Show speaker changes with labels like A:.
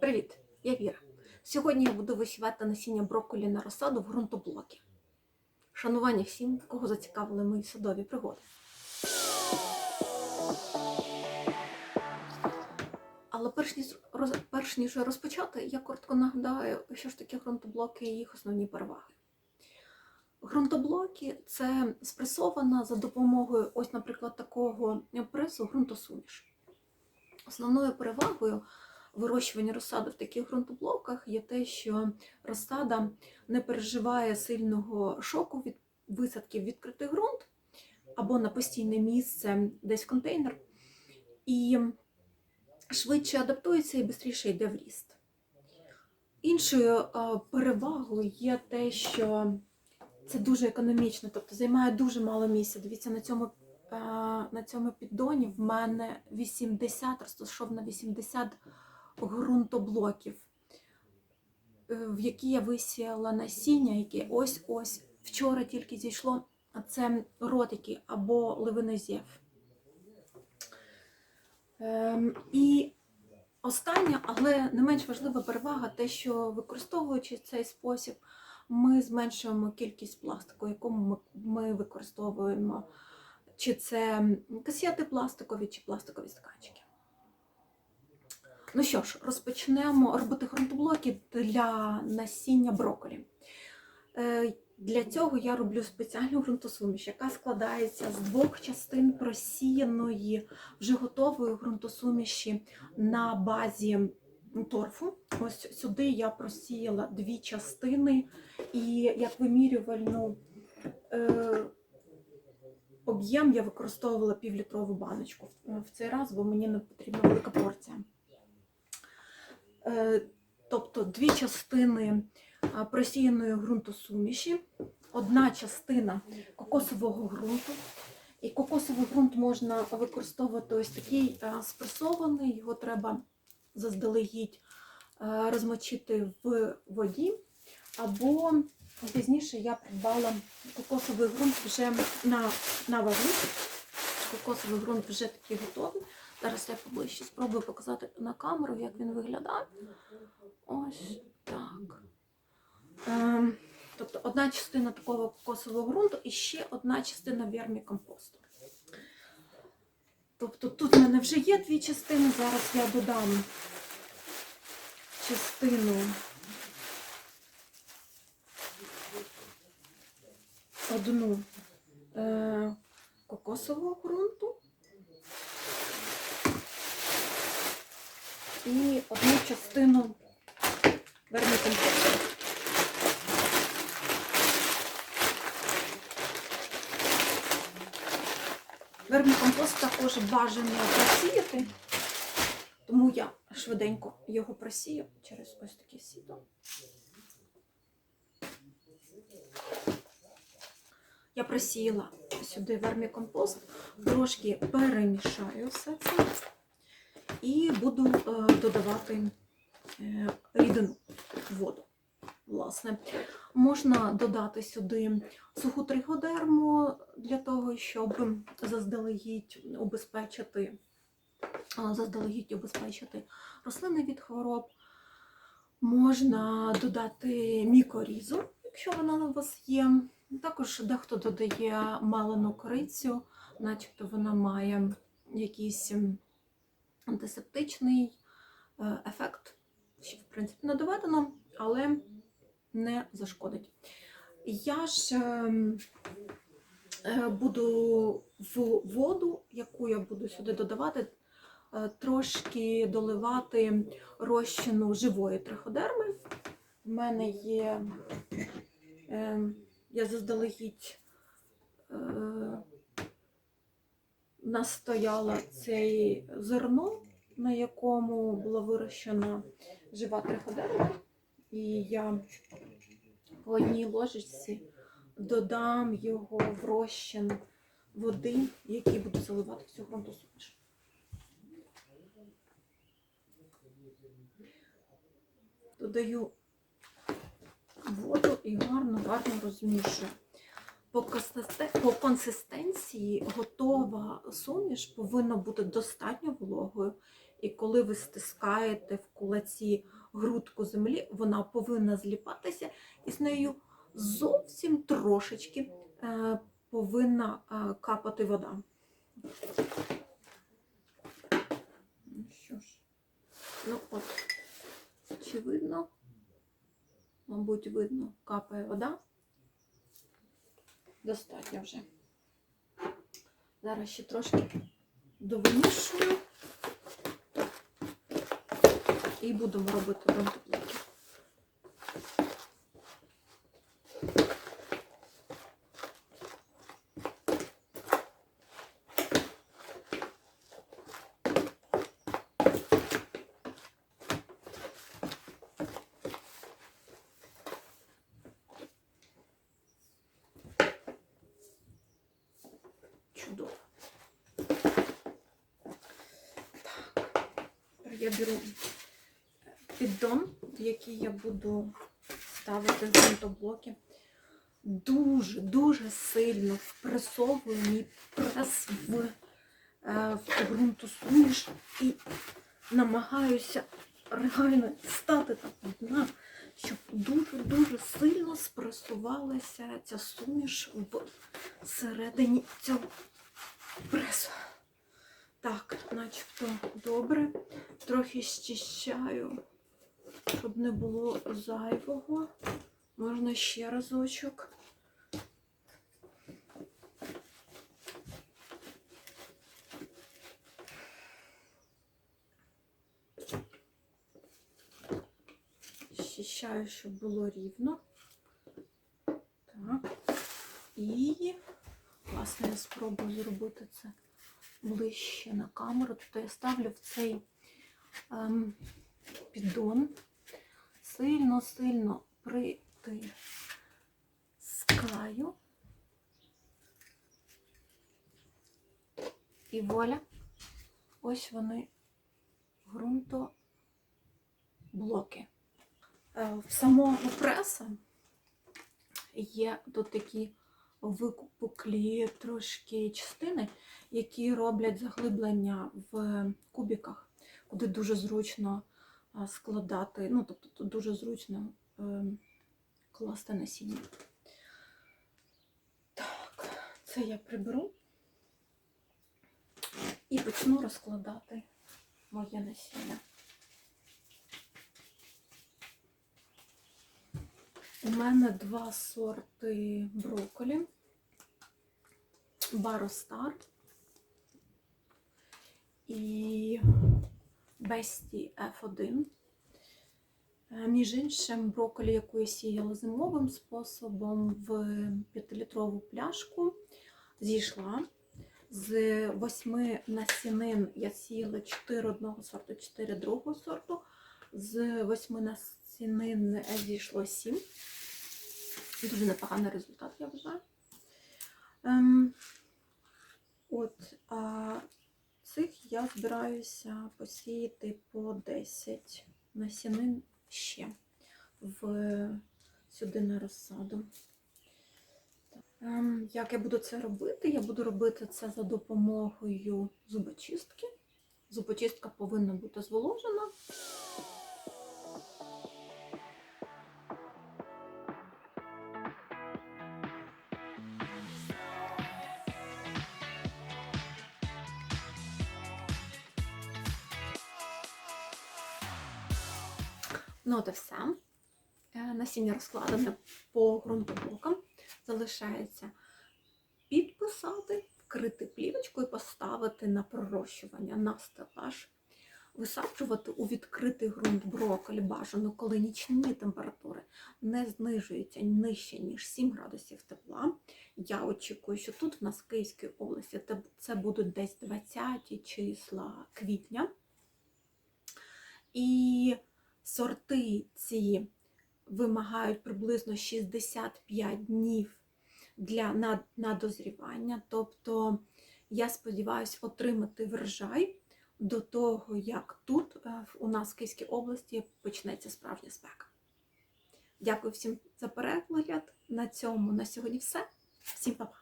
A: Привіт, я Віра. Сьогодні я буду висівати насіння брокколі на розсаду в ґрунтоблокі. Шанування всім, кого зацікавили мої садові пригоди. Але перш ніж, роз- перш ніж розпочати, я коротко нагадаю, що ж таке ґрунтоблоки і їх основні переваги. Ґрунтоблоки це спресована за допомогою, ось, наприклад, такого пресу ґрунтосуміш. Основною перевагою вирощування розсади в таких ґрунтоблоках є те, що розсада не переживає сильного шоку від висадки в відкритий ґрунт або на постійне місце десь в контейнер, і швидше адаптується і швидше йде в ріст. Іншою перевагою є те, що це дуже економічно, тобто займає дуже мало місця. Дивіться, на цьому, на цьому піддоні в мене 80, розташовано 80 ґрунтоблоків, е, в які я висіяла насіння, яке ось-ось вчора тільки зійшло. А це ротики або ливинозєв. Ем, і остання, але не менш важлива перевага, те, що використовуючи цей спосіб, ми зменшуємо кількість пластику, яку ми, ми використовуємо. Чи це касети пластикові, чи пластикові стаканчики. Ну що ж, розпочнемо робити ґрунтоблоки для насіння брокколі. Е, Для цього я роблю спеціальну ґрунтосуміш, яка складається з двох частин просіяної, вже готової ґрунтосуміші на базі торфу. Ось сюди я просіяла дві частини і як вимірювальну е, об'єм я використовувала півлітрову баночку в цей раз, бо мені не потрібна велика порція. Е, тобто дві частини а, просіяної ґрунтосуміші, одна частина кокосового ґрунту. І кокосовий ґрунт можна використовувати ось такий спресований, його треба заздалегідь розмочити в воді. Або пізніше я придбала кокосовий ґрунт вже на, на вагу. Кокосовий ґрунт вже такий готовий. Зараз я поближче спробую показати на камеру, як він виглядає. Ось так. Ем, тобто одна частина такого кокосового ґрунту і ще одна частина вермікомпосту. Тобто тут в мене вже є дві частини. Зараз я додам частину одну е, кокосового ґрунту. І одну частину вермикомпосту. Вермикомпост також бажано просіяти, тому я швиденько його просію через ось таке сіто. Я просіяла сюди вермикомпост, трошки перемішаю все це і буду е, додавати е, рідину воду. Власне, можна додати сюди суху триходерму для того, щоб заздалегідь убезпечити, заздалегідь убезпечити рослини від хвороб. Можна додати мікорізу, якщо вона у вас є. Також дехто додає малену корицю, начебто вона має якісь антисептичний е, ефект, що в принципі не доведено, але не зашкодить. Я ж ем, е, буду в воду, яку я буду сюди додавати, е, трошки доливати розчину живої триходерми. В мене є, е, я заздалегідь настояла це зерно, на якому була вирощена жива триходерма. І я по одній ложечці додам його в розчин води, який буду заливати всю ґрунтосуміш. Додаю воду і гарно, гарно розмішую. По, консистенції готова суміш повинна бути достатньо вологою І коли ви стискаєте в кулаці грудку землі, вона повинна зліпатися, і з нею зовсім трошечки е, повинна е, капати вода. Ну що ж, ну от, чи видно? Мабуть, видно, капає вода. Достатньо вже. Зараз ще трошки довимішую. І будемо робити ґрунтоблоки. Я беру піддон, в який я буду ставити ґрунтоблоки. Дуже, дуже сильно впресовую мій прес в, е, в ґрунтосуміш і намагаюся реально стати до дна, щоб дуже-дуже сильно спресувалася ця суміш в середині цього пресу. Так, начебто добре. Трохи щищаю, щоб не було зайвого. Можна ще разочок. Щищаю, щоб було рівно. Так. І, власне, я спробую зробити це ближче на камеру. Тобто я ставлю в цей ем, піддон, сильно-сильно притискаю. І воля. Ось вони ґрунтоблоки. Е, В самого преса є тут такі викуплі трошки частини, які роблять заглиблення в кубіках, куди дуже зручно складати, ну, тобто тут дуже зручно е, класти насіння. Так, це я приберу і почну розкладати моє насіння. У мене два сорти брокколі. Баростар і Бесті F1. Е, Між іншим, брокколі, яку я сіяла зимовим способом в 5-літрову пляшку, зійшла. З восьми насінин я сіяла 4 одного сорту, 4 другого сорту. З восьми насінин зійшло 7. Дуже непоганий результат, я вважаю. Ем, от, а цих я збираюся посіяти по 10 насінин ще в, сюди на розсаду. Ем, як я буду це робити? Я буду робити це за допомогою зубочистки. Зубочистка повинна бути зволожена. Ну, от і все. Е, Насіння розкладене по ґрунтоблокам. Залишається підписати, вкрити плівочку і поставити на пророщування на стелаж. Висаджувати у відкритий ґрунт брокколі бажано, коли нічні температури не знижуються нижче, ніж 7 градусів тепла. Я очікую, що тут в нас в Київській області це будуть десь 20 числа квітня. І сорти ці вимагають приблизно 65 днів для на, на дозрівання. Тобто я сподіваюся отримати врожай до того, як тут е, у нас в Київській області почнеться справжня спека. Дякую всім за перегляд. На цьому на сьогодні все. Всім па-па!